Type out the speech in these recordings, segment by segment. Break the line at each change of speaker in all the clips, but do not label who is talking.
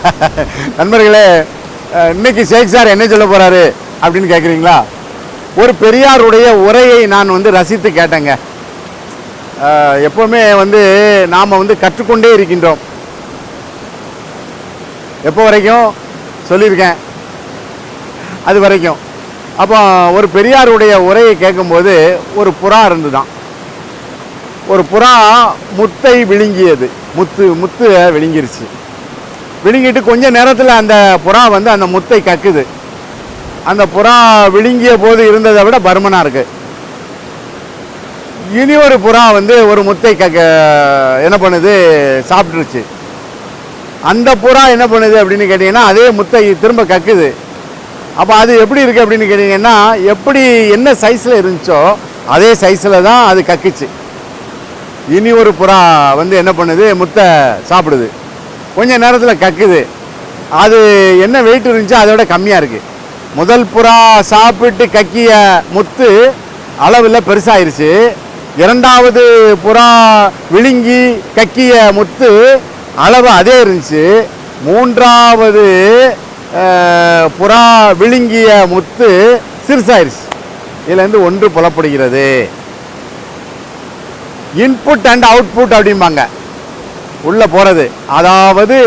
நண்பர்களே இன்னைக்கு ஷேக் சார் என்ன சொல்ல போறாரு அப்படின்னு கேட்குறீங்களா ஒரு பெரியாருடைய உரையை நான் வந்து ரசித்து கேட்டேங்க. எப்போவுமே வந்து நாம் வந்து கற்றுக்கொண்டே இருக்கின்றோம். எப்போ வரைக்கும்? சொல்லியிருக்கேன். அது வரைக்கும். அப்போ ஒரு பெரியாருடைய உரையை கேட்கும்போது ஒரு புறா இருந்துதான். ஒரு புறா முத்தை விழுங்கியது. முத்து முத்து விழுங்கிருச்சு. விழுங்கிட்டு கொஞ்ச நேரத்தில் அந்த புறா வந்து அந்த முத்தை கக்குது. அந்த புறா விழுங்கிய போது இருந்ததை விட பர்மனாக இருக்குது இனி ஒரு புறா வந்து ஒரு முத்தை கக்க என்ன பண்ணுது? சாப்பிட்டுருச்சு. அந்த புறா என்ன பண்ணுது அப்படின்னு கேட்டிங்கன்னா அதே முத்தை திரும்ப கக்குது. அப்போ அது எப்படி இருக்குது அப்படின்னு கேட்டிங்கன்னா எப்படி என்ன சைஸில் இருந்துச்சோ அதே சைஸில் தான் அது கக்குச்சு. இனி ஒரு புறா வந்து என்ன பண்ணுது? முத்தை சாப்பிடுது. கொஞ்ச நேரத்தில் கக்குது. அது என்ன வெயிட் இருந்துச்சோ அதை விட கம்மியாக இருக்குது முதல் புறா சாப்பிட்டு கக்கிய முத்து அளவில் பெருசாயிருச்சு. இரண்டாவது புறா விழுங்கி கக்கிய முத்து அளவு அதே இருந்துச்சு. மூன்றாவது புறா விழுங்கிய முத்து சிறுசாயிருச்சு. இதுலேருந்து ஒன்று புலப்படுகிறது. இன்புட் அண்ட் அவுட்புட் அப்படிம்பாங்க. உள்ள போகிறது அதாவது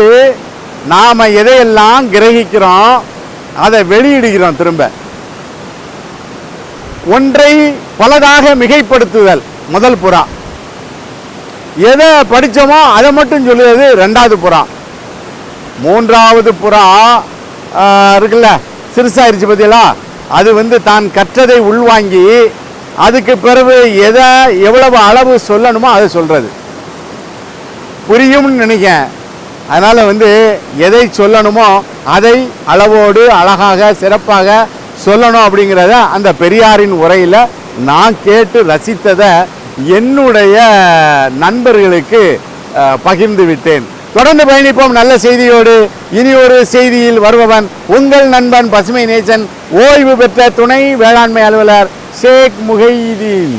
நாம் எதையெல்லாம் கிரகிக்கிறோம் அதை வெளியிடுகிறோம் திரும்ப. ஒன்றை பலதாக மிகைப்படுத்துதல் முதல் புறா. எதை படித்தோமோ அதை மட்டும் சொல்லுவது ரெண்டாவது புறா. மூன்றாவது புறா இருக்குல்ல சிறுசாயிருச்சு பார்த்தீங்களா அது வந்து தான் கற்றதை உள்வாங்கி அதுக்கு பிறகு எதை எவ்வளவு அளவு சொல்லணுமோ அதை சொல்கிறது புரியும்னு நினைக்கிறேன் அதனால் வந்து எதை சொல்லணுமோ அதை அளவோடு அழகாக சிறப்பாக சொல்லணும் அப்படிங்கிறத அந்த பெரியாரின் உரையில் நான் கேட்டு ரசித்ததை என்னுடைய நண்பர்களுக்கு பகிர்ந்து விட்டேன். தொடர்ந்து பயணிப்போம். நல்ல செய்தியோடு இனி ஒரு செய்தியில் வருபவன் உங்கள் நண்பன் பசுமை நேசன். ஓய்வு பெற்ற துணை வேளாண்மை அலுவலர் ஷேக் முகைதீன்